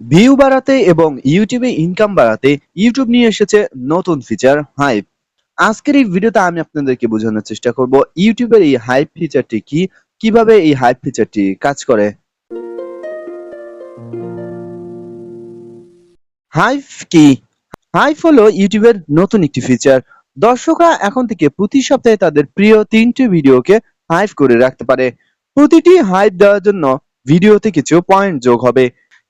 View বাড়াতে এবং ইউটিউবে ইনকাম বাড়াতে ইউটিউব নিয়ে এসেছে নতুন ফিচার হাইপ আজকের এই ভিডিওতে আমি আপনাদেরকে বোঝানোর চেষ্টা করব ইউটিউবের এই হাইপ ফিচারটি কি, কীভাবে এই হাইপ ফিচারটি কাজ করে। হাইপ কি? হাইপ হলো ইউটিউবের নতুন একটি ফিচার দর্শকরা এখন থেকে প্রতি সপ্তাহে তাদের প্রিয় তিনটি ভিডিওকে হাইপ করে রাখতে পারে। প্রতিটি হাইপ দেওয়ার জন্য ভিডিওতে কিছু পয়েন্ট যোগ হবে।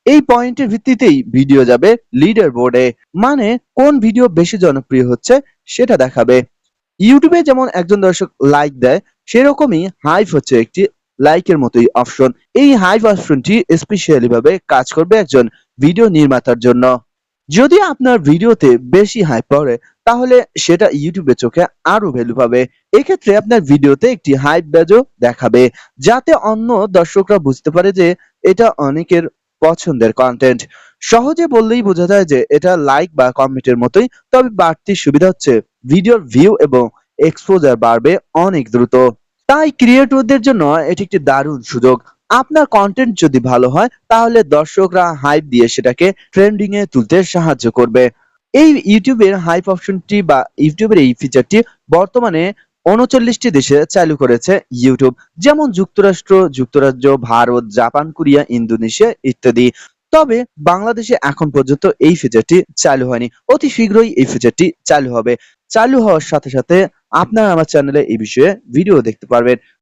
এই পয়েন্টের ভিত্তিতেই ভিডিও যাবে লিডার বোর্ডে মানে কোন ভিডিও বেশি জনপ্রিয় হচ্ছে সেটা দেখাবে। ইউটিউবে যেমন একজন দর্শক লাইক দেয়, সেরকমই হাইপ হচ্ছে একটি লাইকের মতোই অপশন এই হাইপ অপশনটি স্পেশালি ভাবে কাজ করবে একজন ভিডিও নির্মাতার জন্য। যদি আপনার ভিডিওতে বেশি হাইপ পড়ে, তাহলে সেটা ইউটিউবের চোখে আরও ভ্যালু পাবে। এক্ষেত্রে আপনার ভিডিওতে একটি হাইপ ব্যাজও দেখাবে, যাতে অন্য দর্শকরা বুঝতে পারে যে এটা অনেকের পছন্দের কন্টেন্ট সহজে বললেই বোঝা যায় যে এটা লাইক বা কমেন্টের মতোই, তবে বাড়তি সুবিধা হচ্ছে ভিডিওর ভিউ এবং এক্সপোজার বাড়বে অনেক দ্রুত। তাই ক্রিয়েটরদের জন্য এটি একটি দারুণ সুযোগ। আপনার কন্টেন্ট যদি ভালো হয়, তাহলে দর্শকরা হাইপ দিয়ে সেটাকে ট্রেন্ডিং এ তুলতে সাহায্য করবে। এই ইউটিউবের হাইপ অপশনটি বা ইউটিউবের এই ফিচারটি বর্তমানে উনচল্লিশটি দেশে চালু করেছে ইউটিউব, যেমন যুক্তরাষ্ট্র, যুক্তরাজ্য, ভারত, জাপান, কোরিয়া, ইন্দোনেশিয়া ইত্যাদি। তবে বাংলাদেশে এখন পর্যন্ত এই ফিচারটি চালু হয়নি। অতি শীঘ্রই এই ফিচারটি চালু হবে। চালু হওয়ার সাথে সাথে আপনারা আমার চ্যানেলে এই বিষয়ে ভিডিও দেখতে পারবেন।